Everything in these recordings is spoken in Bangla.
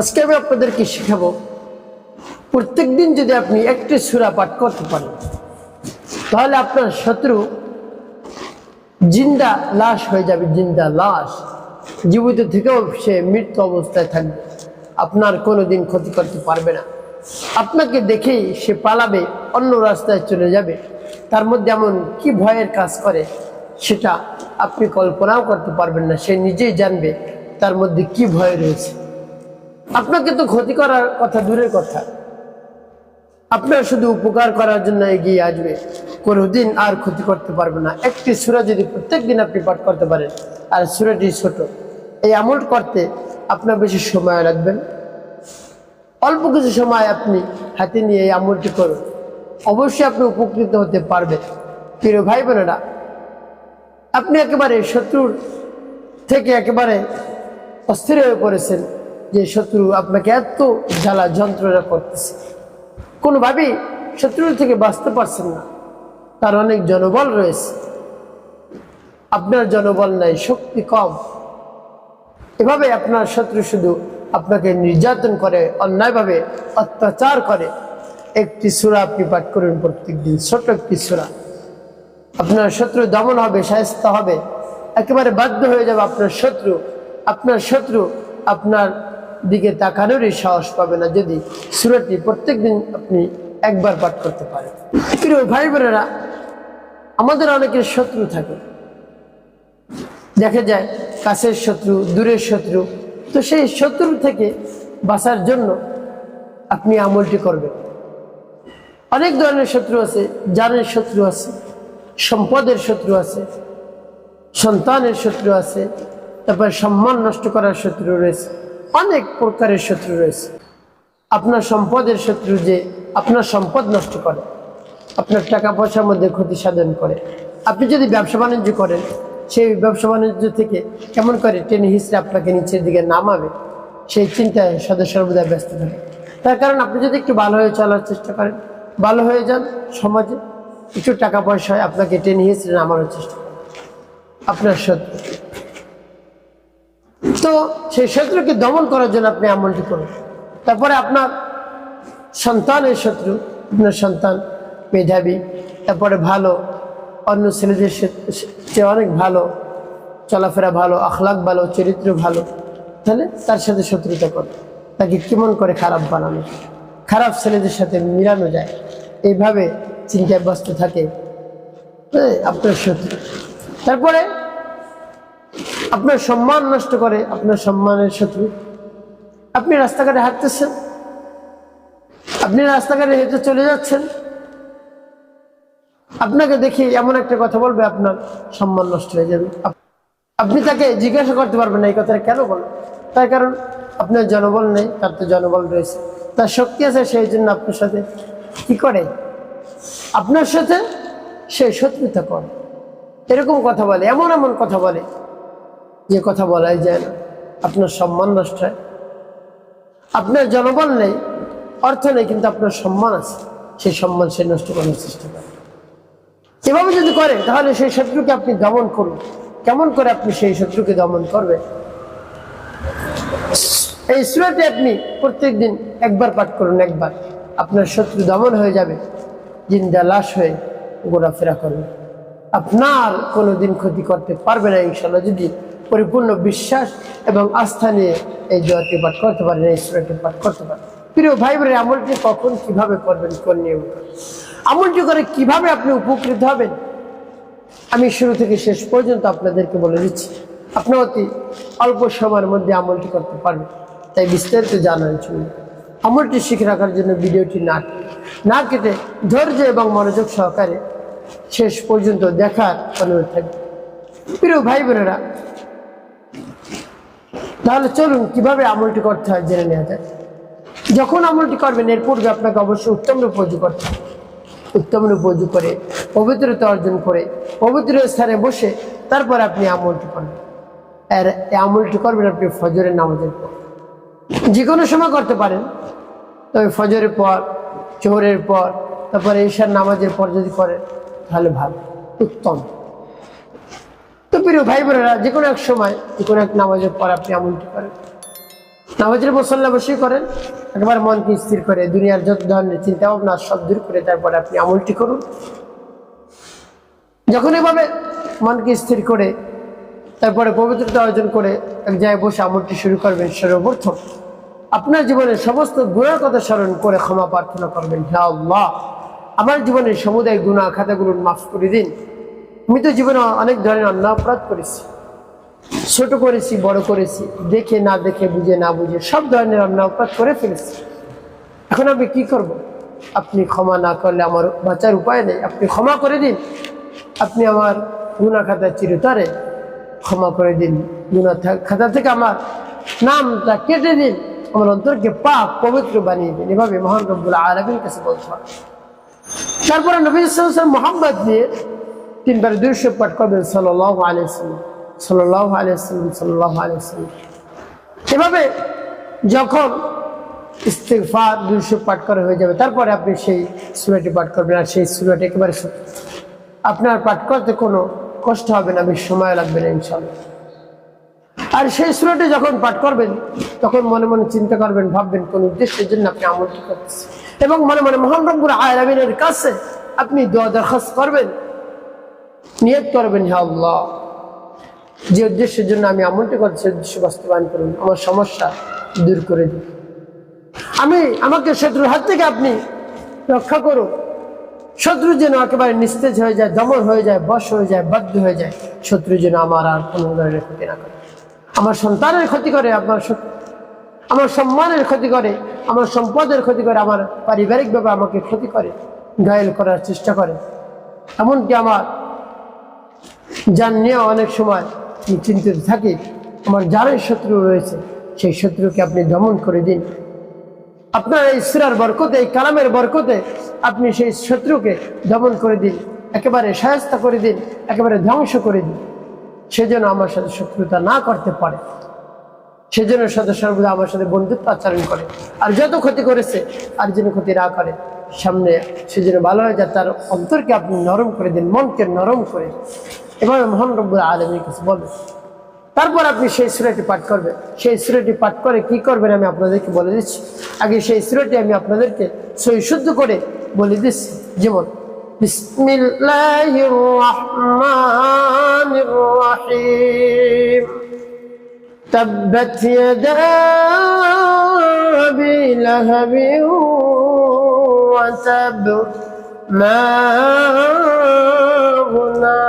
আজকে আমি আপনাদেরকে শেখাবো প্রত্যেক দিন যদি আপনি একটি সুরা পাঠ করতে পারেন, তাহলে আপনার শত্রু জিন্দা লাশ হয়ে যাবে, জিন্দা লাশ। জীবিত থেকেও সে মৃত্যু অবস্থায় থাকবে। আপনার কোনো দিন ক্ষতি করতে পারবে না। আপনাকে দেখেই সে পালাবে, অন্য রাস্তায় চলে যাবে। তার মধ্যে এমন কি ভয়ের কাজ করে, সেটা আপনি কল্পনাও করতে পারবেন না। সে নিজেই জানবে তার মধ্যে কি ভয় রয়েছে। আপনাকে তো ক্ষতি করার কথা, দূরের কথা। আপনার শুধু উপকার করার জন্য এগিয়ে আসবে। কোনোদিন আর ক্ষতি করতে পারবে না। একটি সুরা যদি প্রত্যেক দিন আপনি পাঠ করতে পারেন, আর সুরাটি ছোট, এই আমল করতে আপনার বেশি সময় লাগবে অল্প কিছু সময় আপনি হাতে নিয়ে এই আমলটি করুন। অবশ্যই আপনি উপকৃত হতে পারবেন। প্রিয় ভাই বোনেরা, আপনি একেবারে শত্রুর থেকে একেবারে অস্থির হয়ে পড়েছেন। যে শত্রু আপনাকে এত জ্বালা যন্ত্রণা করতেছে। কোনোভাবেই শত্রুর থেকে বাঁচতে পারছেন না। তার অনেক জনবল রয়েছে। আপনার জনবল নাই, শক্তি কম। এভাবে আপনার শত্রু শুধু আপনাকে নির্যাতন করে, অন্যায়ভাবে অত্যাচার করে। একটি সুরা আপনি পাঠ করুন প্রত্যেক দিন ছোট একটি সুরা। আপনার শত্রু দমন হবে সাহস্ত হবে। একেবারে বাধ্য হয়ে যাবে আপনার শত্রু। আপনার শত্রু আপনার দিকে তাকানোরই সাহস পাবে না যদি সুরাটি প্রত্যেক দিন আপনি একবার পাঠ করতে পারেন। প্রিয় ভাই বোনেরা, আমাদের অনেকের শত্রু থাকে। দেখা যায় কাছের শত্রু, দূরের শত্রু। তো সেই শত্রু থেকে বাঁচার জন্য আপনি আমলটি করবেন। অনেক ধরনের শত্রু আছে, জানের শত্রু আছে, সম্পদের শত্রু আছে, সন্তানের শত্রু আছে, তারপর সম্মান নষ্ট করার শত্রু রয়েছে। অনেক প্রকারের শত্রু রয়েছে। আপনার সম্পদের শত্রু যে আপনার সম্পদ নষ্ট করে, আপনার টাকা পয়সার মধ্যে ক্ষতি সাধন করে। আপনি যদি ব্যবসা বাণিজ্য করেন, সেই ব্যবসা বাণিজ্য থেকে কেমন করে টেনে হিসেবে আপনাকে নিচের দিকে নামাবে, সেই চিন্তায় সদা সর্বদা ব্যস্ত থাকে। তার কারণ আপনি যদি একটু ভালো হয়ে চলার চেষ্টা করেন, ভালো হয়ে যান সমাজে, একটু টাকা পয়সায় আপনাকে টেনে হিসেবে নামানোর চেষ্টা আপনার শত্রু। তো সেই শত্রুকে দমন করার জন্য আপনি আমলটি করুন। তারপরে আপনার সন্তানের শত্রু, আপনার সন্তান মেধাবী, তারপরে ভালো, অন্য ছেলেদের চেয়ে অনেক ভালো, চলাফেরা ভালো, আখলাক ভালো, চরিত্র ভালো, তাহলে তার সাথে শত্রুতা করো। তাকে কেমন করে খারাপ বানানো? খারাপ ছেলেদের সাথে মিলানো যায়। এইভাবে চিন্তায় ব্যস্ত থাকে হ্যাঁ আপনার শত্রু। তারপরে আপনার সম্মান নষ্ট করে, আপনার সম্মানের শত্রু। আপনি রাস্তাঘাটে হাঁটতেছেন, আপনি রাস্তাঘাটে হেঁটে চলে যাচ্ছেন। আপনাকে দেখে এমন একটা কথা বলবে, আপনার সম্মান নষ্ট হয়ে যাবে। আপনি তাকে জিজ্ঞাসা করতে পারবেন না, এই কথাটা কেন বলেন? তার কারণ আপনার জনবল নেই, তার তো জনবল রয়েছে। তার শক্তি আছে, সেই জন্য আপনার সাথে কি করে? আপনার সাথে সে শত্রুতা করে। এরকম কথা বলে, এমন এমন কথা বলে। যে কথা বলাই যায় না। আপনার সম্মান নষ্ট হয়। আপনার জনবল নেই, অর্থ নেই, কিন্তু আপনার সম্মান আছে। সেই সম্মান সে নষ্ট করার চেষ্টা করে। এভাবে যদি করে, তাহলে সেই শত্রুকে আপনি দমন করুন। কেমন করে আপনি সেই শত্রুকে দমন করবেন? এই সুরাটি আপনি প্রত্যেক দিন একবার পাঠ করুন, একবার। আপনার শত্রু দমন হয়ে যাবে, জিন্দা লাশ হয়ে ঘোরাফেরা করবে। আপনার কোনো দিন ক্ষতি করতে পারবে না ইনশাল্লাহ যদি পরিপূর্ণ বিশ্বাস এবং আস্থা নিয়ে এই দোয়াটি পাঠ করতে পারেন, এই সুরাটি পাঠ করতে পারেন। প্রিয় ভাই বোনের, আমলটি কখন, কীভাবে করবেন, কোন নিয়ম? আমলটি করে কীভাবে আপনি উপকৃত হবেন? আমি শুরু থেকে শেষ পর্যন্ত আপনাদেরকে বলে দিচ্ছি আপনার অতি অল্প সময়ের মধ্যে আমলটি করতে পারবেন। তাই বিস্তারিত জানার জন্য আমলটি শিখে রাখার জন্য ভিডিওটি না না কেটে ধৈর্য এবং মনোযোগ সহকারে শেষ পর্যন্ত দেখার অনুরোধ থাকবে। প্রিয় ভাই বোনেরা তাহলে চলুন, কীভাবে আমলটি করতে হয় জেনে নেওয়া যায় যখন আমলটি করবেন, এর পূর্বে আপনাকে অবশ্যই উত্তম রূপ করতে হবে। উত্তম রূপ উজু করে, পবিত্রতা অর্জন করে, পবিত্র স্থানে বসে তারপর আপনি আমলটি করবেন। আর আমলটি করবেন আপনি ফজরের নামাজের পর। যে কোনো সময় করতে পারেন। তবে ফজরের পর, জোহরের পর, তারপরে ঈশার নামাজের পর যদি করেন, তাহলে ভালো, উত্তম। তো প্রিয় ভাই বোনেরা যে কোনো এক সময় যে কোনো এক নামাজের পর আপনি আমলটি করেন নামাজের মশল্লা বসেই করেন, একবার মনকে স্থির করে, দুনিয়ার যত ধরনের চিন্তা ভাবনা সব দূর করে তারপরে আপনি আমলটি করুন। যখন এভাবে মনকে স্থির করে, তারপরে পবিত্রতা অর্জন করে এক জায়গায় বসে আমলটি শুরু করবেন, সর্বপ্রথম আপনার জীবনের সমস্ত গুণার কথা স্মরণ করে ক্ষমা প্রার্থনা করবেন হে আল্লাহ। আমার জীবনের সমুদায় গুণা খাতাগুলো মাফ করে দিন। আমি তো জীবনে অনেক ধরনের অন্যায় অপরাধ করেছি। ছোট করেছি, বড় করেছি, দেখে না দেখে, বুঝে না বুঝে সব ধরনের অন্যায় অপরাধ করে ফেলেছি। এখন আমি কি করব? আপনি ক্ষমা না করলে আমার বাঁচার উপায় নেই। আপনি ক্ষমা করে দিন। আপনি আমার গুণা খাতা চিরতরে ক্ষমা করে দিন। গুণা খাতা থেকে আমার নামটা কেটে দিন। আমার অন্তরকে পাপ পবিত্র বানিয়ে দিন। এভাবে মহান রব্বুল আলমীর কাছে বলতে হয় তারপরে নবী সাল্লাম মোহাম্মদ দিয়ে তিনবার দুইশো পাঠ করবেন সাল্লাহ আলিয়াল্লাম সাল্লাহ আলিয়াল্লাম সাল্লাহ আলিয়াল্লাম এভাবে যখন ইস্তেকফার দুইশো পাঠ করা হয়ে যাবে, তারপরে আপনি সেই সুরাটি পাঠ করবেন আর সেই সুরাটি একেবারে আপনার পাঠ করতে কোনো কষ্ট হবে না, বেশ সময় লাগবে না ইনশাল্লাহ আর সেই সুরাটি যখন পাঠ করবেন, তখন মনে মনে চিন্তা করবেন, ভাববেন কোন উদ্দেশ্যের জন্য আপনি আমলটি করতেছেন। এবং মনে মনে মোহান রব্বুর আয়ামিনের কাছে আপনি দোয়া দরখাস্ত করবেন নিয়ত করবেন হে আল্লাহ। যে উদ্দেশ্যের জন্য আমি আমলটি করছি উদ্দেশ্য বাস্তবায়ন করুন। আমার সমস্যা দূর করে দিন। আমি, আমাকে শত্রুর হাত থেকে আপনি রক্ষা করুন। শত্রু যেন একেবারে নিস্তেজ হয়ে যায়, দমন হয়ে যায়, বশ হয়ে যায়, বাধ্য হয়ে যায়, শত্রু যেন আমার আর কোনো ধরনের ক্ষতি না করে। আমার সন্তানের ক্ষতি করে আপনার আমার সম্মানের ক্ষতি করে, আমার সম্পদের ক্ষতি করে, আমার পারিবারিকভাবে আমাকে ক্ষতি করে, ঘায়েল করার চেষ্টা করে। এমনকি আমার যার নিয়ে অনেক সময় চিন্তিত থাকি। আমার যারাই শত্রু রয়েছে, সেই শত্রুকে আপনি দমন করে দিন। আপনার এই সুরার বরকতে, এই কালামের বরকতে আপনি সেই শত্রুকে দমন করে দিন, একেবারে সায়স্তা করে দিন, একেবারে ধ্বংস করে দিন। সেজন্য আমার সাথে শত্রুতা না করতে পারে। সেজন্য সদা সর্বদা আমার সাথে বন্ধুত্ব আচরণ করে। আর যত ক্ষতি করেছে, আর যেন ক্ষতি না করে, সামনে সেজন্য ভালো হয়ে যায়, তার অন্তরকে আপনি নরম করে দিন, মনকে নরম করে। এভাবে মহান রব্বুল আলমীর কাছে বলবেন তারপর আপনি সেই সুরাটি পাঠ করবেন সেই সুরাটি পাঠ করে কি করবেন আমি আপনাদেরকে বলে দিচ্ছি আগে সেই সুরাটি আমি আপনাদেরকে সই শুদ্ধ করে বলে দিচ্ছি যেমন বিসমিল্লাহির রহমানির রহিম تبت يدا أبي لهب وتب ما أغنى عنه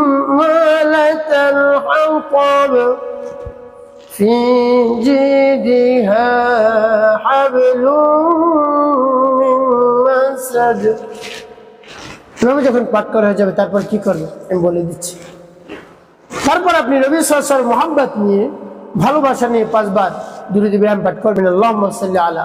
حمالة الحطب في جيدها حبل من مسد এভাবে যখন পাঠ করা হয়ে যাবে তারপর কি করবে আমি বলে দিচ্ছি তারপর আপনি রবি সরসর মোহাম্মত নিয়ে ভালোবাসা নিয়ে পাঁচবার দুরুদ ইব্রাহিম পাঠ করবেন আল্লাহ সাল্লি আলা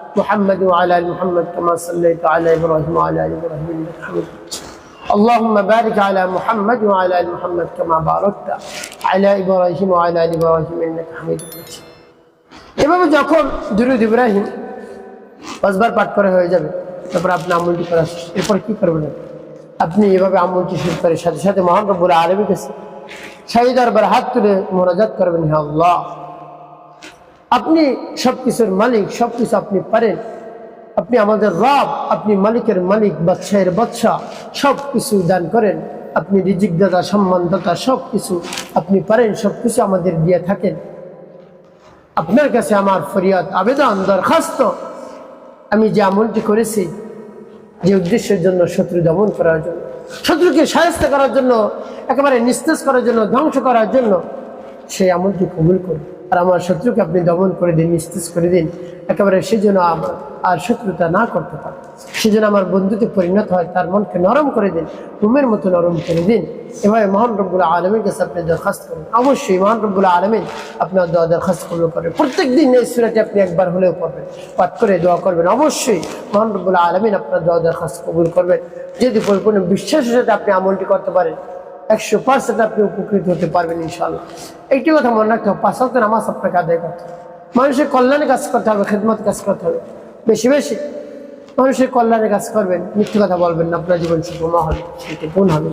محمد وعلى ال محمد كما صليت على ابراهيم وعلى ال ابراهيم انك حميد مجيد اللهم بارك على محمد وعلى ال محمد كما باركت على ابراهيم وعلى ال ابراهيم انك حميد مجيد এভাবে যখন দুরুদ ইব্রাহিম পাঁচবার পাঠ করা হয়ে যাবে তারপর আপনি আমলটি করা শেষ। এরপর কি করবেন আপনি? আপনি এভাবে আমলটি শুরু করে সাথে সাথে মহান রব্বুল আলমী কাছে শাহী দরবার হাত তুলে মোনাজাত করবেন হে আল্লাহ আপনি সব কিছুর মালিক সব কিছু আপনি পারেন। আপনি আমাদের রব, আপনি মালিকের মালিক বাচ্চায়ের বাচ্চা সব কিছু দান করেন। আপনি রিজিক সম্মানদাতা সব কিছু আপনি পারেন সব কিছু আমাদের দিয়ে থাকেন। আপনার কাছে আমার ফরিয়াদ, আবেদন, দরখাস্ত। আমি যে আমলটি করেছি, যে উদ্দেশ্যের জন্য শত্রু দমন করার জন্য, শত্রুকে সাহায্য করার জন্য, একেবারে নিস্তেজ করার জন্য, ধ্বংস করার জন্য, সেই আমলটি কবুল করুন। আর আমার শত্রুকে আপনি দমন করে দিন, নিস্তেজ করে দিন। একেবারে সে যেন আমার আর শত্রুতা না করতে পারে। সে যেন আমার বন্ধুতে পরিণত হয়, তার মনকে নরম করে দিন, ঘুমের মতো নরম করে দিন। এভাবে মহান রব্বুল আলমীর কাছে আপনি দরখাস্ত করুন। অবশ্যই মহান রব্বুল আলমিন আপনার দোয়া দরখাস্ত কবুল করবেন প্রত্যেক দিন এই সুরাটি আপনি একবার হলেও পড়বেন, পাঠ করে দোয়া করবেন। অবশ্যই মহান রব্বুল আলমিন আপনার দোয়া দরখাস্ত কবুল করবেন। যদি পরিপূর্ণ বিশ্বাসের সাথে আপনি আমলটি করতে পারেন একশো পার্সেন্ট আপনি উপকৃত হতে পারবেন ইনশাল্লাহ একটি কথা মনে রাখতে হবে, পাঁচ হাতে নামাজ আপনাকে আদায় করতে হবে। মানুষের কল্যাণে কাজ করতে হবে, খেদমত কাজ করতে হবে। বেশি বেশি মানুষের কল্যাণে কাজ করবেন। মিথ্যে কথা বলবেন না, আপনার জীবন সুপমা হবে গুণ হবে।